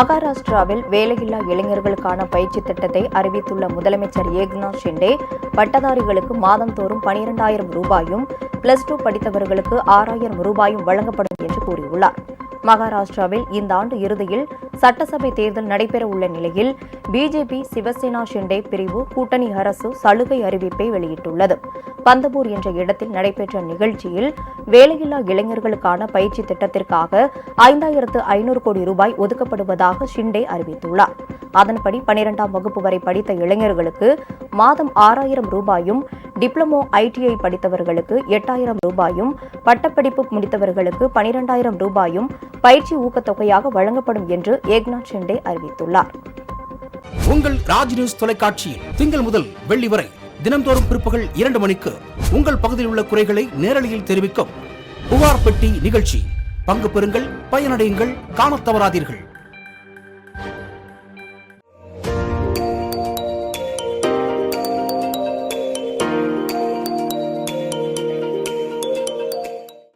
மகாராஷ்டிராவில் வேலையில்லா இளைஞர்களுக்கான பயிற்சி திட்டத்தை அறிவித்துள்ள முதலமைச்சர் ஏக்நாத் ஷிண்டே பட்டதாரிகளுக்கு மாதந்தோறும் பனிரெண்டாயிரம் ரூபாயும் பிளஸ் டூ படித்தவர்களுக்கு ஆறாயிரம் ரூபாயும் வழங்கப்படும் என்று கூறியுள்ளார். மகாராஷ்டிராவில் இந்த ஆண்டு இறுதியில் சட்டசபை தேர்தல் நடைபெற உள்ள நிலையில் பிஜேபி சிவசேனா ஷிண்டே பிரிவு கூட்டணி அரசு சலுகை அறிவிப்பை வெளியிட்டுள்ளது. பந்தபூர் என்ற இடத்தில் நடைபெற்ற நிகழ்ச்சியில் வேலையில்லா இளைஞர்களுக்கான பயிற்சி திட்டத்திற்காக ஐந்தாயிரத்து ஐநூறு கோடி ரூபாய் ஒதுக்கப்படுவதாக ஷிண்டே அறிவித்துள்ளார். அதன்படி பனிரெண்டாம் வகுப்பு வரை படித்த இளைஞர்களுக்கு மாதம் ஆறாயிரம் ரூபாயும் டிப்ளமோ ஐடிஐ படித்தவர்களுக்கு எட்டாயிரம் ரூபாயும் பட்டப்படிப்பு முடித்தவர்களுக்கு பனிரெண்டாயிரம் ரூபாயும் பயிற்சி ஊக்கத்தொகையாக வழங்கப்படும் என்று ஏக்நாத் ஷிண்டே அறிவித்துள்ளார். உங்கள் ராஜ் நியூஸ் தொலைக்காட்சியில் திங்கள் முதல் வெள்ளி வரை தினந்தோறும் பிற்பகல் இரண்டு மணிக்கு உங்கள் பகுதியில் உள்ள குறைகளை நேரலையில் தெரிவிக்கும் புகார் பெட்டி நிகழ்ச்சி. பங்கு பெறுங்கள் பயனடையுங்கள் காணத் தவறாதீர்கள்.